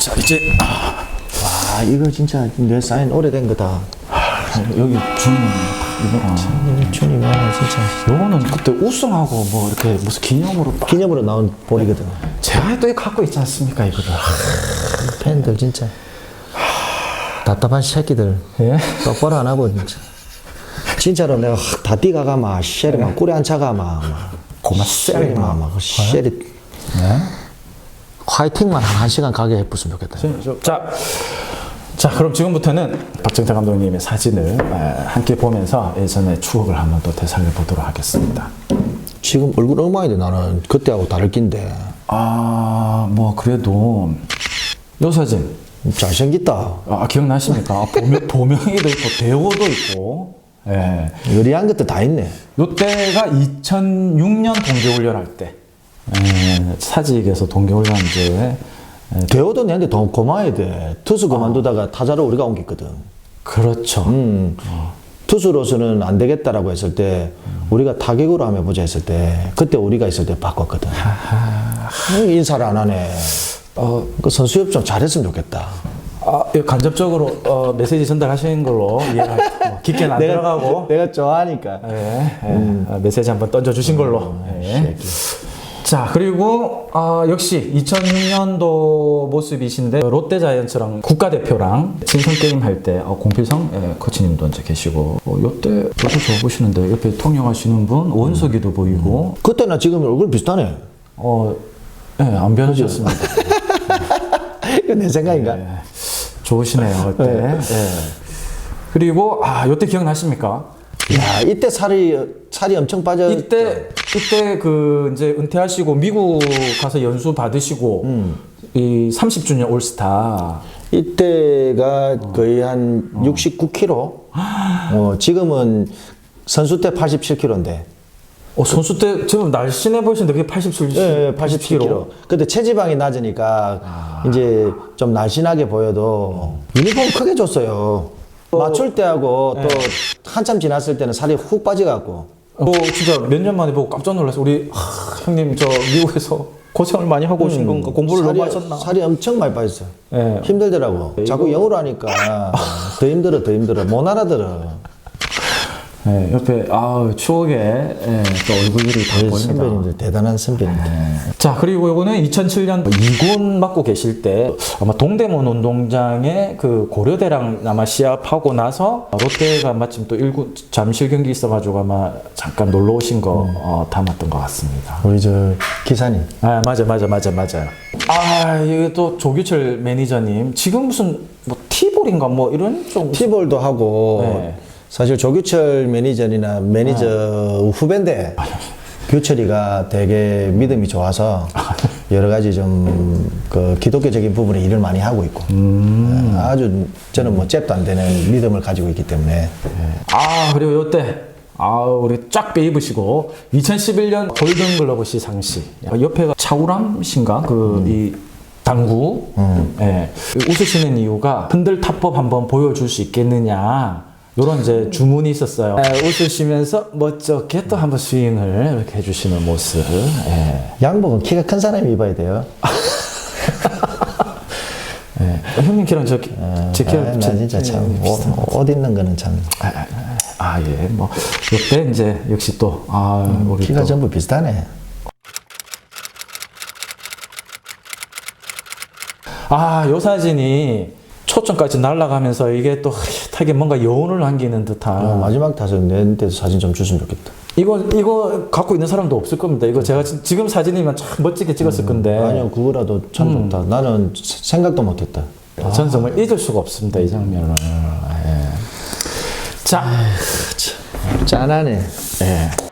자 이제 아, 와 이거 진짜 내 사인 오래된 거다. 여기 준 이거. 준이면 진짜. 요거는 그때 우승하고 뭐 이렇게 무슨 기념으로 딱 기념으로 나온 볼이거든. 제가 또 이거 갖고 있지 않습니까 이거를? 팬들 진짜. 답답한 새끼들. 예? 똑바로 안 하고 진짜. 진짜로 내가 확다 뛰가가 막 쉐리 막안 차가 막. 고마 쉐리 쎄리 막, 막 쉐리. 네? 화이팅만 한 1시간 가게 해봤으면 좋겠다. 자, 자 그럼 지금부터는 박정태 감독님의 사진을 에, 함께 보면서 예전의 추억을 한번 또 되살려 보도록 하겠습니다. 지금 얼굴 엉망인데 나는 그때하고 다를 낀데 아, 뭐 그래도 요 사진 잘생겼다. 아, 기억나십니까? 아, 보명, 보명이도 있고 대호도 있고. 예. 의리한 것도 다 있네. 요때가 2006년 동계훈련 할 때. 예, 사직에서 동계 훈련 이제 예, 대호도 내한테 더 고마워야 돼. 투수 그만두다가 타자로 우리가 옮겼거든. 그렇죠. 음, 투수로서는 안 되겠다라고 했을 때 우리가 타격으로 하면 보자 했을 때 그때 우리가 있을 때 바꿨거든. 음, 인사를 안 하네. 어, 그 선수 협 좀 잘했으면 좋겠다. 아, 간접적으로 어, 메시지 전달하시는 걸로 이해할게요. 뭐 깊게는 안 들어가고. 내가 좋아하니까. 예, 예. 아, 메시지 한번 던져 주신 걸로. 예. 자, 그리고, 아, 역시 2006년도 모습이신데, 롯데자이언츠랑 국가대표랑 친선게임 할 때, 어, 공필성 예, 코치님도 이제 계시고, 어, 요때 저도 저 보시는데, 옆에 통역하시는 분, 원석이도 보이고, 그때나 지금 얼굴 비슷하네. 어, 예, 안 변하셨습니다. 이거 내 생각인가? 예. 좋으시네요, 그때. 예. 그리고, 아, 요때 기억나십니까? 야, 이때 살이 살이 엄청 빠져. 이때 이때 그 이제 은퇴하시고 미국 가서 연수 받으시고 이 30주년 올스타 이때가 거의 한 69kg. 어, 지금은 선수 때 87kg인데. 어, 선수 때 지금 날씬해 보이시는데 그게 87, 예, 예, 87kg. 근데 체지방이 낮으니까 이제 좀 날씬하게 보여도 유니폼 크게 줬어요. 맞출 때하고 또 한참 지났을 때는 살이 훅 빠져갖고. 뭐 진짜 몇 년 만에 보고 깜짝 놀랐어요. 우리 하, 형님 저 미국에서 고생을 많이 하고 오신 건가 공부를 너무 하셨나? 살이 엄청 많이 빠졌어. 예. 힘들더라고. 자꾸 영어로 하니까 더 힘들어, 더 힘들어. 못 알아들어. 예, 옆에 아 추억에 예, 또 얼굴들이 다 보입니다. 선배님들 대단한 선배님들. 자 그리고 요거는 2007년 2군 맡고 계실 때 아마 동대문 운동장에 그 고려대랑 아마 시합하고 나서 롯데가 마침 또 1군 잠실 경기 있어가지고 아마 잠깐 놀러 오신 거 어, 담았던 것 같습니다. 우리 저 기사님. 아 맞아 맞아 맞아 맞아요. 아 이게 또 조규철 매니저님 지금 무슨 뭐 티볼인가 뭐 이런 좀 티볼도 하고 네. 사실 조규철 매니저나 매니저 후배인데 규철이가 되게 믿음이 좋아서 여러 가지 좀 그 기독교적인 부분에 일을 많이 하고 있고. 네, 아주 저는 뭐 잽도 안 되는 믿음을 가지고 있기 때문에. 아 그리고 요때 아 우리 쫙 빼입으시고 2011년 골든글러브 시상식 옆에가 차우람 씨인가? 그이 당구? 예 웃으시는 이유가 흔들 탑법 한번 보여줄 수 있겠느냐 요런 이제 주문이 있었어요 예, 웃으시면서 멋쩍게 또 한번 스윙을 이렇게 해주시는 모습 예. 양복은 키가 큰 사람이 입어야 돼요. 예. 형님 키랑 저 키- 제 키랑 아, 나 제- 진짜 참 예, 옷, 옷 입는 거는 참 아, 예. 뭐, 요때 이제 역시 또, 아, 우리 키가 또. 전부 비슷하네. 아, 요 사진이 초점까지 날아가면서 이게 또 타게 뭔가 여운을 남기는 듯한. 어, 마지막 타석 내한테도 사진 좀 줬으면 좋겠다. 이거, 이거 갖고 있는 사람도 없을 겁니다. 이거 제가 지- 지금 사진이면 참 멋지게 찍었을 건데. 아니요 그거라도 참 좋다. 나는 생각도 못했다. 아, 전 정말 잊을 수가 없습니다. 이 장면을. 예. 자, 짠하네. 예.